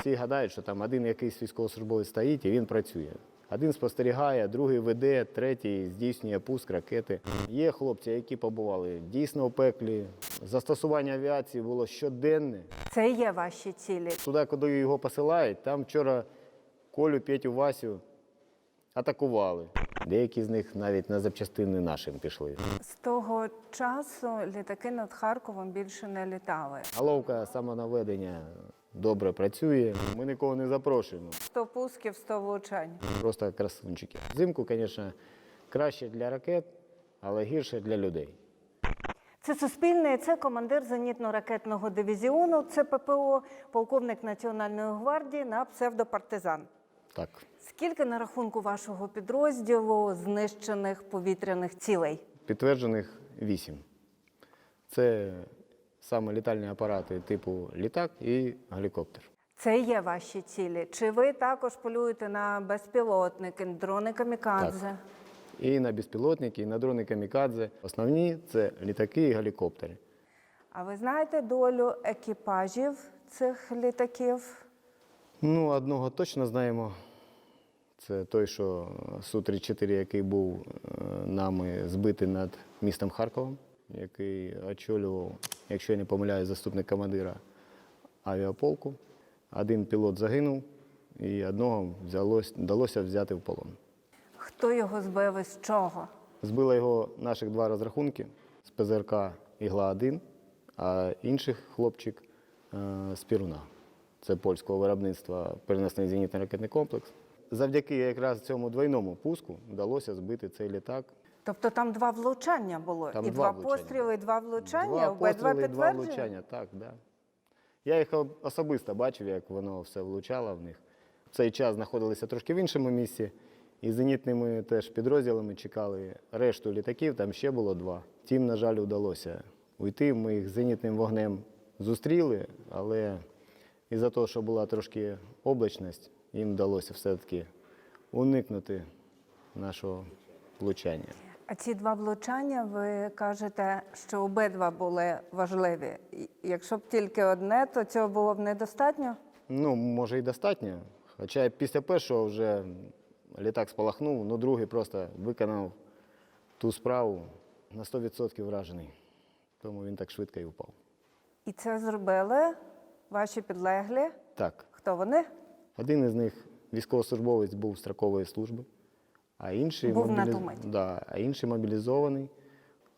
Всі гадають, що там один якийсь військовослужбовець стоїть і він працює. Один спостерігає, другий веде, третій здійснює пуск ракети. Є хлопці, які побували дійсно у пеклі. Застосування авіації було щоденне. Це є ваші цілі. Туди, куди його посилають, там вчора Колю, Петю, Васю атакували. Деякі з них навіть на запчастини нашим пішли. З того часу літаки над Харковом більше не літали. Головка самонаведення добре працює. Ми нікого не запрошуємо. 100 пусків, 100 влучань. Просто красунчики. Взимку, звісно, краще для ракет, але гірше для людей. Це Суспільне, це командир зенітно-ракетного дивізіону, це ППО, полковник Національної гвардії на псевдопартизан. Так. Скільки на рахунку вашого підрозділу знищених повітряних цілей? Підтверджених вісім. Це саме літальні апарати типу літак і гелікоптер. Це є ваші цілі. Чи ви також полюєте на безпілотники, дрони камікадзе? Так. І на безпілотники, і на дрони камікадзе. Основні це літаки і гелікоптери. А ви знаєте долю екіпажів цих літаків? Ну, одного точно знаємо. Це той, що Су-34, який був е, нами збитий над містом Харковом, який очолював, якщо я не помиляюсь, заступник командира авіаполку. Один пілот загинув, і одного взялось, вдалося взяти в полон. Хто його збив і з чого? Збило його наших два розрахунки з ПЗРК Ігла-1, а інших хлопчик е, з Піруна. Це польського виробництва перенесений зенітно ракетний комплекс. Завдяки якраз цьому двойному пуску вдалося збити цей літак. Тобто там два влучання було, Там і два два, постріли, і два влучання, Два обидва постріли, два влучання, так, да. Я їх особисто бачив, як воно все влучало в них. В цей час знаходилися трошки в іншому місці, і зенітними теж підрозділами чекали решту літаків, там ще було два. Тим, на жаль, вдалося уйти. Ми їх зенітним вогнем зустріли, але із-за того, що була трошки облачність, їм вдалося все-таки уникнути нашого влучання. А ці два влучання, ви кажете, що обидва були важливі. Якщо б тільки одне, то цього було б недостатньо? Ну, може, і достатньо. Хоча після першого вже літак спалахнув, ну другий просто виконав ту справу на 100% вражений. Тому він так швидко і впав. І це зробили ваші підлеглі. Так, Хто вони? один із них військовослужбовець був строкової служби, а інший, Був на да, а інший мобілізований.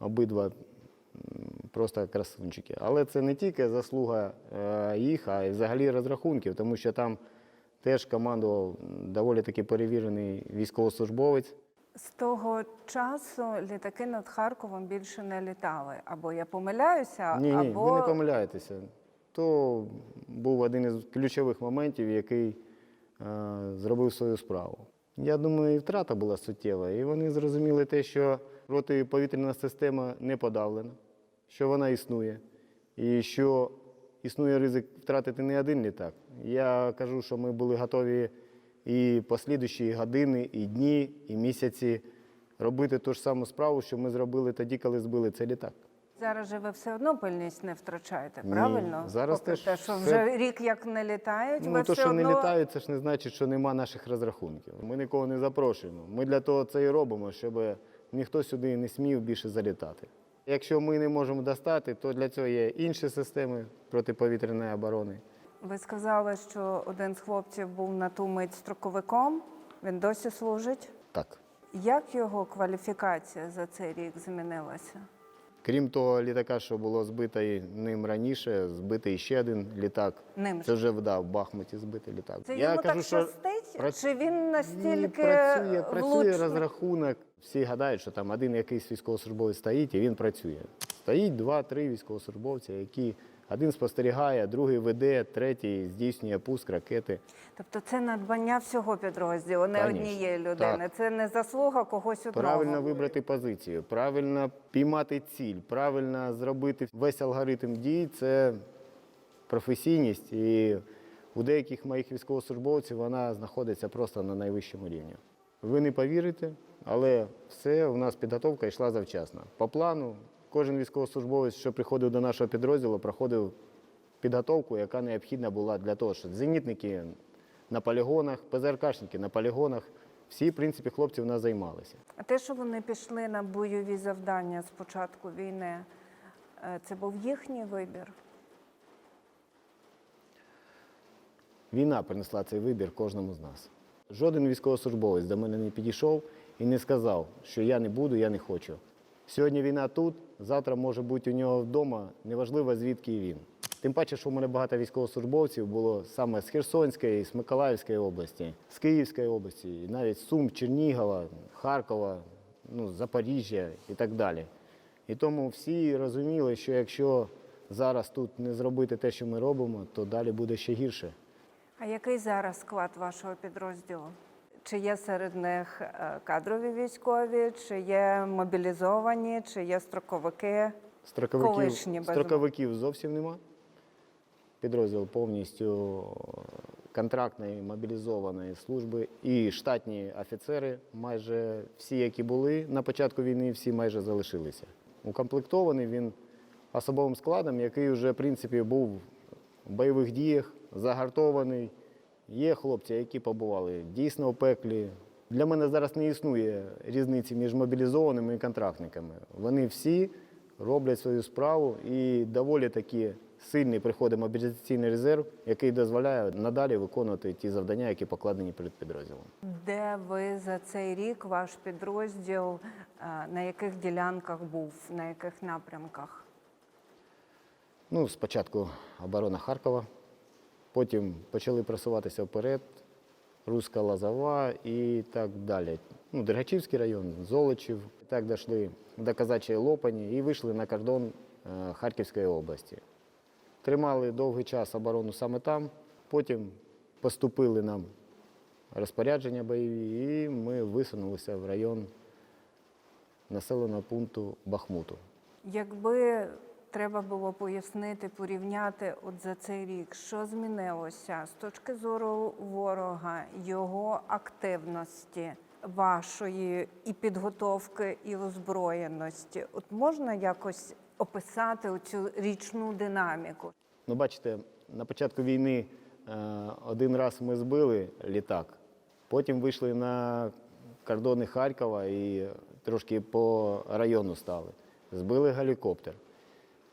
Обидва просто красунчики. Але це не тільки заслуга е, їх, а й взагалі розрахунків, тому що там теж командував доволі таки перевірений військовослужбовець. З того часу літаки над Харковом більше не літали. Або я помиляюся, Ні, ні, або ви не помиляєтеся. То був один із ключових моментів, який е, зробив свою справу. Я думаю, і втрата була суттєва. І вони зрозуміли те, що протиповітряна система не подавлена, що вона існує, і що існує ризик втратити не один літак. Я кажу, що ми були готові і послідуючі години, і дні, і місяці робити ту ж саму справу, що ми зробили тоді, коли збили цей літак. Зараз же ви все одно пильність не втрачаєте, Ні, правильно? зараз Попри теж те, що все- вже рік як не літають, ви Ну, то, все що одно... не літають, це ж не значить, що нема наших розрахунків. Ми нікого не запрошуємо. Ми для того це і робимо, щоб ніхто сюди не смів більше залітати. Якщо ми не можемо достати, то для цього є інші системи протиповітряної оборони. Ви сказали, що один з хлопців був на ту мить строковиком. Він досі служить. Так. Як його кваліфікація за цей рік змінилася? Крім того літака, що було збито ним раніше, збитий ще один літак. Ним. Це вже да, в Бахмуті збитий літак. Це йому так щастить? прац- Чи він настільки працює, працює влучний? розрахунок. Всі гадають, що там один якийсь військовослужбовець стоїть і він працює. Стоїть два-три військовослужбовця, які один спостерігає, другий веде, третій здійснює пуск ракети. Тобто це надбання всього підрозділу, не Конечно. однієї людини. Так. Це не заслуга когось одного. Правильно вибрати позицію, правильно піймати ціль, правильно зробити весь алгоритм дій це професійність. І у деяких моїх військовослужбовців вона знаходиться просто на найвищому рівні. Ви не повірите, але все у нас підготовка йшла завчасно. По плану, кожен військовослужбовець, що приходив до нашого підрозділу, проходив підготовку, яка необхідна була для того, щоб зенітники на полігонах, ПЗРКшники на полігонах. Всі, в принципі, хлопці в нас займалися. А те, що вони пішли на бойові завдання з початку війни, е, це був їхній вибір. Війна принесла цей вибір кожному з нас. Жоден військовослужбовець до мене не підійшов і не сказав, що я не буду, я не хочу. Сьогодні війна тут, завтра може бути у нього вдома, неважливо звідки він. Тим паче, що у мене багато військовослужбовців було саме з Херсонської, з Миколаївської області, з Київської області, і навіть Сум, Чернігова, Харкова, ну, Запоріжжя і так далі. І тому всі розуміли, що якщо зараз тут не зробити те, що ми робимо, то далі буде ще гірше. А який зараз склад вашого підрозділу? Чи є серед них е, кадрові військові, чи є мобілізовані, чи є строковики? Строковиків, Колишні, строковиків зовсім нема. Підрозділ повністю контрактної мобілізованої служби і штатні офіцери, майже всі, які були на початку війни, всі майже залишилися. Укомплектований він особовим складом, який вже, в принципі, був в бойових діях, загартований. Є хлопці, які побували дійсно у пеклі. Для мене зараз не існує різниці між мобілізованими і контрактниками. Вони всі роблять свою справу і доволі таки сильний приходить мобілізаційний резерв, який дозволяє надалі виконувати ті завдання, які покладені перед підрозділом. Де ви за цей рік ваш підрозділ е, на яких ділянках був, на яких напрямках? Ну, спочатку оборона Харкова, потім почали просуватися вперед, Руська Лазова і так далі. Ну, Дергачівський район, Золочів. Так дійшли до Казачої Лопані і вийшли на кордон е, Харківської області. Тримали довгий час оборону саме там, потім поступили нам розпорядження бойові, і ми висунулися в район населеного пункту Бахмуту. Якби треба було пояснити, порівняти от за цей рік, що змінилося з точки зору ворога, його активності, вашої і підготовки, і озброєності, от можна якось описати цю річну динаміку? Ну, бачите, на початку війни е, один раз ми збили літак, потім вийшли на кордони Харкова і трошки по району стали. Збили гелікоптер.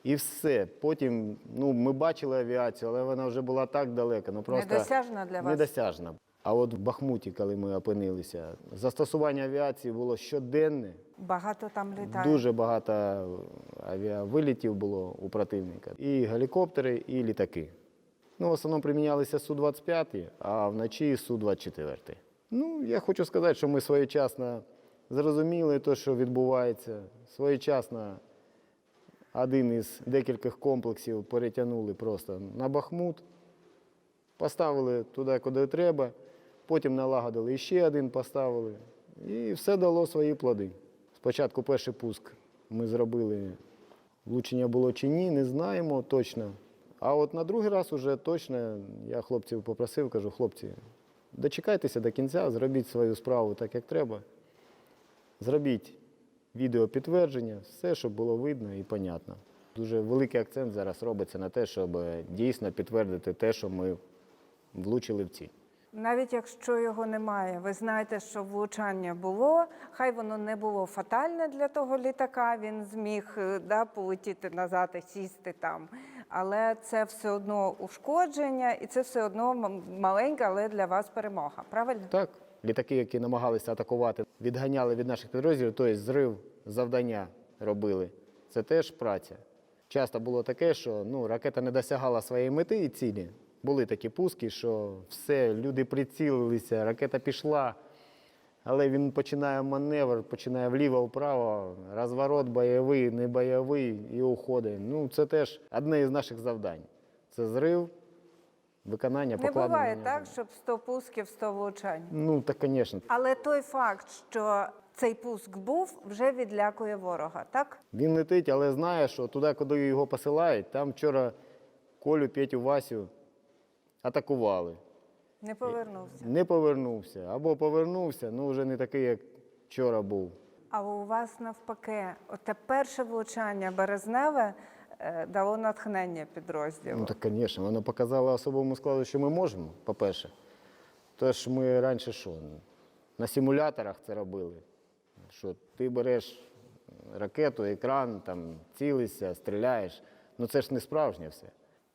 І все. Потім ну, ми бачили авіацію, але вона вже була так далеко. Ну, просто Недосяжна для вас? недосяжна. А от в Бахмуті, коли ми опинилися, застосування авіації було щоденне. Багато там літає. Дуже багато авіавилітів було у противника. І гелікоптери, і літаки. Ну, в основному примінялися Су-25, а вночі Су-24. Ну, я хочу сказати, що ми своєчасно зрозуміли те, що відбувається. Своєчасно один із декількох комплексів перетягнули просто на Бахмут, поставили туди, куди треба, потім налагодили ще один, поставили. І все дало свої плоди. Спочатку перший пуск ми зробили. Влучення було чи ні, не знаємо точно. А от на другий раз уже точно я хлопців попросив, кажу, хлопці, дочекайтеся до кінця, зробіть свою справу так, як треба. Зробіть відеопідтвердження, все, щоб було видно і понятно. Дуже великий акцент зараз робиться на те, щоб дійсно підтвердити те, що ми влучили в ціль. Навіть якщо його немає, ви знаєте, що влучання було, хай воно не було фатальне для того літака, він зміг е, да, полетіти назад і сісти там. Але це все одно ушкодження, і це все одно маленька, але для вас перемога. Правильно? Так, літаки, які намагалися атакувати, відганяли від наших підрозділів, тобто зрив завдання робили. Це теж праця. Часто було таке, що ну, ракета не досягала своєї мети і цілі. Були такі пуски, що все, люди прицілилися, ракета пішла, але він починає маневр, починає вліво-вправо, розворот бойовий, не бойовий і уходить. Ну, це теж одне із наших завдань. Це зрив, виконання Не покладеного буває так, щоб 100 пусків, 100 влучань. Ну, так, звісно. Але той факт, що цей пуск був, вже відлякує ворога, так? Він летить, але знає, що туди, куди його посилають, там вчора Колю, Петю, Васю атакували. Не повернувся. Не повернувся. Або повернувся, ну вже не такий, як вчора був. А у вас навпаки, оте перше влучання березневе дало натхнення підрозділу? Ну так, звісно, воно показало особовому складу, що ми можемо, по-перше. Тож ми раніше що? На симуляторах це робили. Що ти береш ракету, екран, там, цілишся, стріляєш. Ну це ж не справжнє все.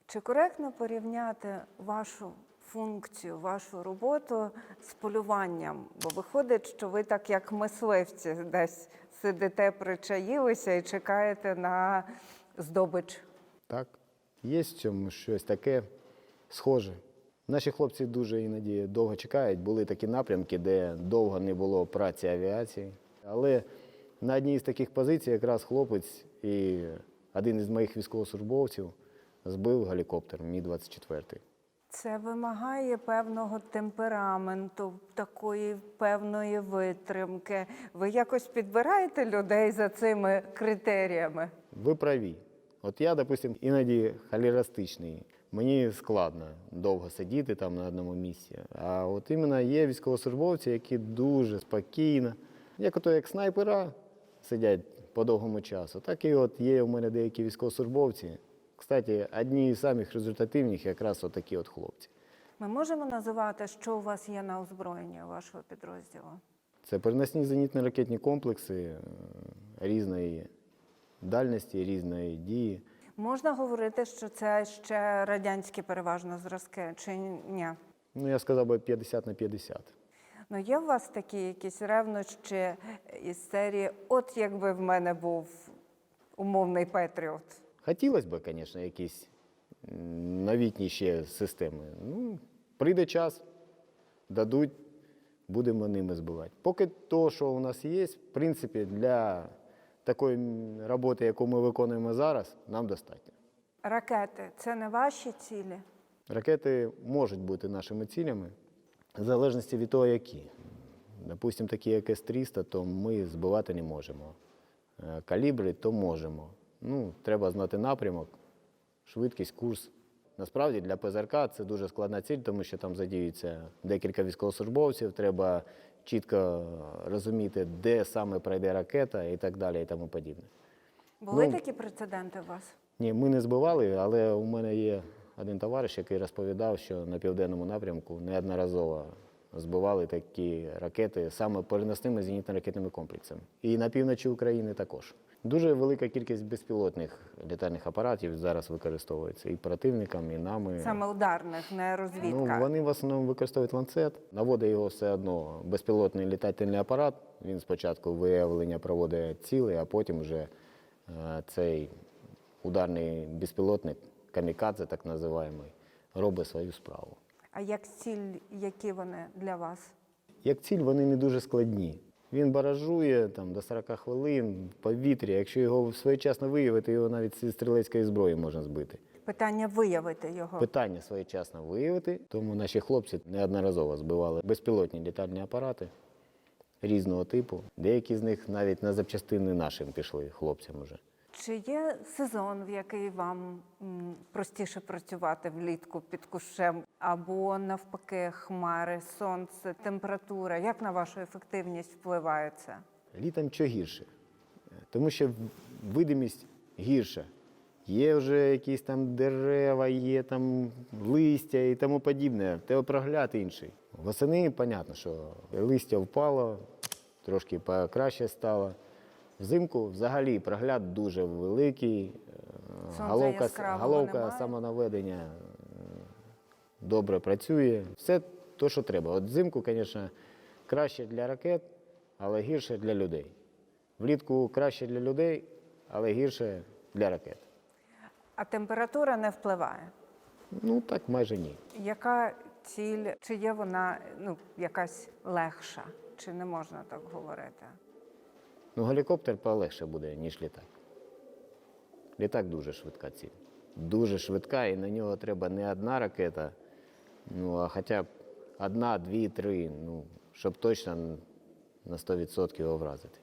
Чи коректно порівняти вашу функцію, вашу роботу з полюванням? Бо виходить, що ви так як мисливці десь сидите, причаїлися і чекаєте на здобич. Так, є в цьому щось таке схоже. Наші хлопці дуже іноді довго чекають. Були такі напрямки, де довго не було праці авіації. Але на одній з таких позицій якраз хлопець і один із моїх військовослужбовців збив гелікоптер Мі-24. Це вимагає певного темпераменту, такої певної витримки. Ви якось підбираєте людей за цими критеріями? Ви праві. От я, допустим, іноді холерастичний. Мені складно довго сидіти там на одному місці. А от іменно є військовослужбовці, які дуже спокійно, як ото як снайпера сидять по довгому часу, так і от є у мене деякі військовослужбовці. Кстати, одні з самих результативних якраз от такі от хлопці. Ми можемо називати, що у вас є на озброєнні вашого підрозділу? Це переносні зенітно-ракетні комплекси е, різної дальності, різної дії. Можна говорити, що це ще радянські переважно зразки, чи ні? Ну, я сказав би 50 на 50. Ну, є у вас такі якісь ревнощі із серії, от якби в мене був умовний Петріот. Хотілося б, звісно, якісь м, новітні ще системи. Ну, прийде час, дадуть, будемо ними збивати. Поки то, що у нас є, в принципі, для такої роботи, яку ми виконуємо зараз, нам достатньо. Ракети це не ваші цілі. Ракети можуть бути нашими цілями, в залежності від того, які. Допустимо, такі як С-300, то ми збивати не можемо. Е, Калібри то можемо. Ну, треба знати напрямок, швидкість, курс. Насправді для ПЗРК це дуже складна ціль, тому що там задіюється декілька військовослужбовців, треба чітко розуміти, де саме пройде ракета і так далі, і тому подібне. Були Ну, такі прецеденти у вас? Ні, ми не збивали, але у мене є один товариш, який розповідав, що на південному напрямку неодноразово збивали такі ракети саме переносними зенітно-ракетними комплексами. І на півночі України також. Дуже велика кількість безпілотних літальних апаратів зараз використовується і противниками, і нами. Саме ударних, не розвідка. Ну, вони в основному використовують ланцет. Наводить його все одно безпілотний літательний апарат. Він спочатку виявлення проводить цілий, а потім вже е, цей ударний безпілотник, камікадзе, так називаємий, робить свою справу. А як ціль, які вони для вас? Як ціль, вони не дуже складні. Він баражує там, до 40 хвилин в повітрі. Якщо його своєчасно виявити, його навіть зі стрілецької зброї можна збити. Питання виявити його. Питання своєчасно виявити, тому наші хлопці неодноразово збивали безпілотні літальні апарати різного типу. Деякі з них навіть на запчастини нашим пішли хлопцям уже. Чи є сезон, в який вам простіше працювати влітку під кущем, або навпаки, хмари, сонце, температура? Як на вашу ефективність впливає це? Літом що гірше? Тому що видимість гірша. Є вже якісь там дерева, є там листя і тому подібне. Тебе прогляд інший. Восени, понятно, що листя впало, трошки покраще стало. Взимку взагалі прогляд дуже великий, е, Сонця головка, головка самонаведення добре працює. Все те, що треба. От взимку, звісно, краще для ракет, але гірше для людей. Влітку краще для людей, але гірше для ракет. А температура не впливає. Ну так майже ні. Яка ціль, чи є вона ну, якась легша, чи не можна так говорити? Ну, гелікоптер полегше буде, ніж літак. Літак дуже швидка ціль. Дуже швидка, і на нього треба не одна ракета, ну, а хоча б одна, дві, три, ну, щоб точно на 100% його вразити.